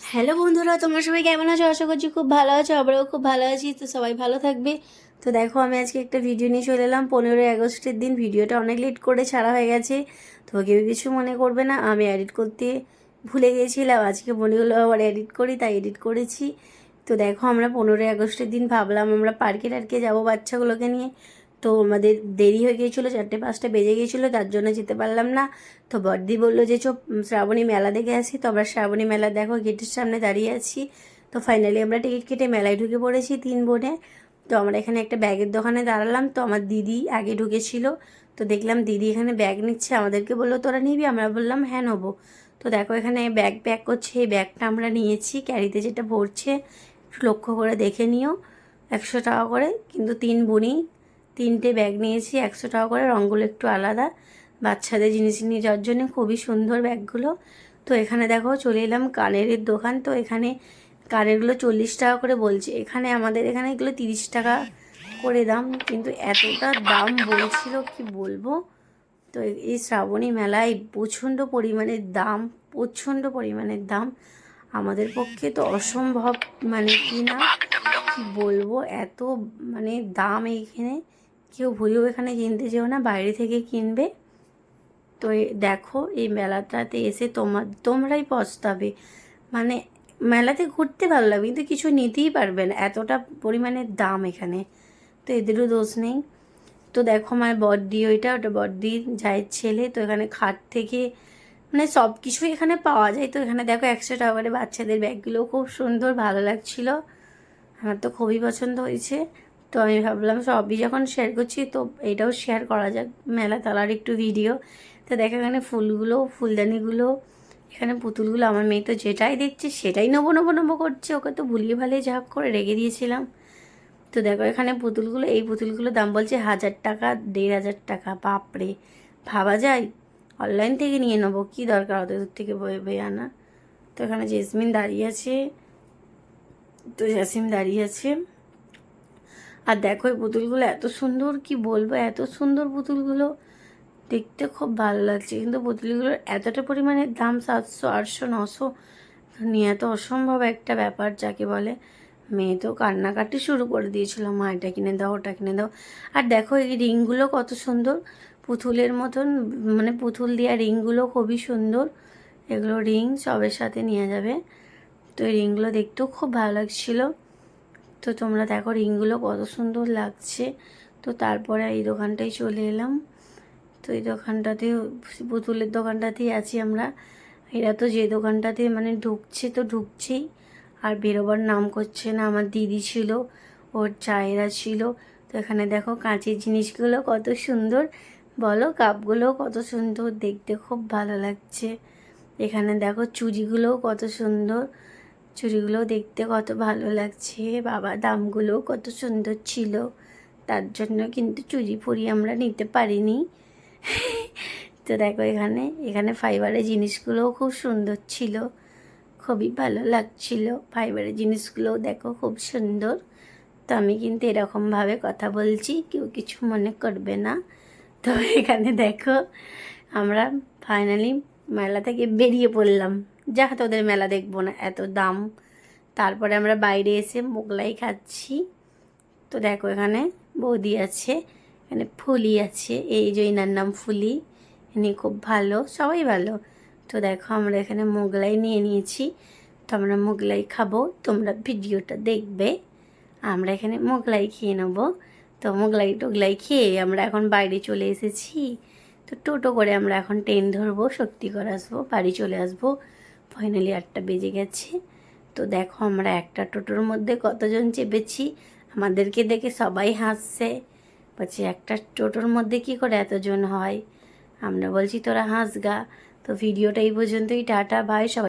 Hello বন্ধুরা, তোমরা সবাই কেমন আছো? আশা করছি খুব ভালো আছো, আমরাও খুব ভালো আছি, তো সবাই ভালো থাকবে। তো দেখো, আমি আজকে একটা ভিডিও নিয়ে চলে এলাম। পনেরোই আগস্টের দিন ভিডিওটা অনেক লেট করে ছাড়া হয়ে গেছে। তো কেউ কিছু মনে করবে না, আমি এডিট করতে ভুলে গিয়েছিলাম আজকে মনে হলো আবার এডিট করি, তাই এডিট করেছি। তো দেখো, আমরা পনেরোই আগস্টের দিন ভাবলাম, আমরা পার্কে টার্কে যাব বাচ্চাগুলোকে নিয়ে। তো আমাদের দেরি হয়ে গিয়েছিল, চারটে পাঁচটা বেজে গিয়েছিল, তার জন্য যেতে পারলাম না। তো বর্দি বলল যে চো শ্রাবণী মেলা দেখে আসি। তো আমরা শ্রাবণী মেলা দেখো, গেটের সামনে দাঁড়িয়ে আছি। তো ফাইনালি আমরা টিকিট কেটে মেলায় ঢুকে পড়েছি তিন বোনে। তো আমরা এখানে একটা ব্যাগের দোকানে দাঁড়ালাম। তো আমার দিদি আগে ঢুকেছিল। তো দেখলাম দিদি এখানে ব্যাগ নিচ্ছে, আমাদেরকে বলল, তোরা নিবি? আমরা বললাম হ্যাঁ নেব। তো দেখো এখানে ব্যাগ প্যাক করছে, এই ব্যাগটা আমরা নিয়েছি। ক্যারিতে যেটা ভরছে, একটু লক্ষ্য করে দেখে নিও, একশো টাকা করে। কিন্তু তিন বোনই তিনটে ব্যাগ নিয়েছি, একশো টাকা করে। রঙগুলো একটু আলাদা। বাচ্চাদের জিনিস নিয়ে যাওয়ার জন্য খুবই সুন্দর ব্যাগগুলো। তো এখানে দেখো, চলে এলাম কানের দোকান। তো এখানে কানেরগুলো চল্লিশ টাকা করে বলছে। এখানে আমাদের এখানে এগুলো তিরিশ টাকা করে দাম। কিন্তু এতটা দাম বলছিল, কি বলব? তো এই শ্রাবণী মেলায় প্রচণ্ড পরিমাণের দাম, প্রচণ্ড পরিমাণের দাম আমাদের পক্ষে তো অসম্ভব। মানে কি না, কি বলব? এত মানে দাম এইখানে। কেউ ভুলেও এখানে কিনতে যেও না, বাইরে থেকে কিনবে। তো দেখো এই মেলাটাতে এসে তোমার, তোমরাই পস্তাবে। মানে মেলাতে ঘুরতে ভালো লাগবে, কিন্তু কিছু নিতেই পারবে না। এতটা পরিমাণে দাম এখানে, তো এদেরও দোষ নেই। তো দেখো আমার বড্ডি, ওইটা, ওটা বড্ডি, জায়ের ছেলে, তো এখানে খাট থেকে মানে সব কিছুই এখানে পাওয়া যায়। তো এখানে দেখো একশো টাকা করে বাচ্চাদের ব্যাগগুলো, খুব সুন্দর, ভালো লাগছিল। আমার তো খুবই পছন্দ হয়েছে। তো আমি ভাবলাম সবই যখন শেয়ার করছি, তো এটাও শেয়ার করা যাক। মেলা তালার একটু ভিডিও তো দেখো এখানে ফুলগুলো, ফুলদানিগুলো, এখানে পুতুলগুলো। আমার মেয়ে তো যেটাই দেখছে, সেটাই নেব নেব নেব করছে। ওকে তো ভুলিয়ে ভালিয়ে ঝাঁক করে রেখে দিয়েছিলাম। তো দেখো এখানে পুতুলগুলো, এই পুতুলগুলোর দাম বলছে হাজার টাকা, দেড় হাজার টাকা। বাপরে, ভাবা যায়? অনলাইন থেকে নিয়ে নেব, কী দরকার অত দূর থেকে বয়ে আনা? তো এখানে জেসমিন দাঁড়িয়ে আছে। তো জেসমিন দাঁড়িয়ে আছে। আর দেখো এই পুতুলগুলো এত সুন্দর, কি বলব? এত সুন্দর পুতুলগুলো। দেখতে খুব ভালো লাগছে। কিন্তু পুতুলগুলোর এতটা পরিমাণে দাম সাতশো, আটশো, নশো নিয়ে তো অসম্ভব একটা ব্যাপার, যাকে বলে মেয়ে তো কান্নাকাটি শুরু করে দিয়েছিল। মা, এটা কিনে দাও, ওটা কিনে দাও। আর দেখো এই রিংগুলো কত সুন্দর। পুতুলের মতন মানে পুতুল দেওয়া রিংগুলো খুবই সুন্দর। এগুলো রিং সবের সাথে নিয়ে যাবে। তো এই রিংগুলো দেখতেও খুব ভালো লাগছিল। তো তোমরা দেখো রিংগুলো কত সুন্দর লাগছে। তো তারপরে এই দোকানটায় চলে এলাম। তো এই দোকানটাতে, পুতুলের দোকানটাতেই আছি আমরা। এরা তো যে দোকানটাতে মানে ঢুকছে তো ঢুকছেই। আর বেরোবার নাম করছে না, আমার দিদি ছিল, ওর চায়েরা ছিল। তো এখানে দেখো কাঁচের জিনিসগুলো কত সুন্দর। বলো কাপগুলো কত সুন্দর, দেখতে খুব ভালো লাগছে। এখানে দেখো চুড়িগুলোও কত সুন্দর। চুড়িগুলো দেখতে কত ভালো লাগছে। বাবা দামগুলো কত সুন্দর ছিল। তার জন্য কিন্তু চুড়ি ফুড়ি আমরা নিতে পারিনি। তো দেখো এখানে এখানে ফাইবারের জিনিসগুলোও খুব সুন্দর ছিল। খুবই ভালো লাগছিল। ফাইবারের জিনিসগুলোও দেখো খুব সুন্দর। তো আমি কিন্তু এরকমভাবে কথা বলছি, কেউ কিছু মনে করবে না। তো এখানে দেখো, আমরা ফাইনালি মেলা থেকে বেরিয়ে পড়লাম। যা তোদের মেলা দেখব না, এত দাম। তারপরে আমরা বাইরে এসে মোগলাই খাচ্ছি। তো দেখো এখানে বৌদি আছে, এখানে ফুলি আছে, এই যে এনার নাম ফুলি ইনি খুব ভালো, সবাই ভালো। তো দেখো আমরা এখানে মোগলাই নিয়ে নিয়েছি, তো আমরা মোগলাই খাব, তোমরা ভিডিওটা দেখবে। আমরা এখানে মোগলাই খেয়ে নেব। তো মোগলাই টোগলাই খেয়ে আমরা এখন বাইরে চলে এসেছি। তো টোটো করে আমরা এখন ট্রেন ধরবো শক্তিগড় আসব, বাড়ি চলে আসব। ফাইনালি আটটা বেজে গেছে। তো দেখো আমরা একটা টোটোর মধ্যে কতজন চেপেছি। আমাদেরকে দেখে সবাই হাসছে। বলছি, একটা টোটোর মধ্যে কি করে এতজন হয়? আমরা বলছি, তোরা হাসগা তো ভিডিওটা এই পর্যন্তই, টাটা বাই সবাই।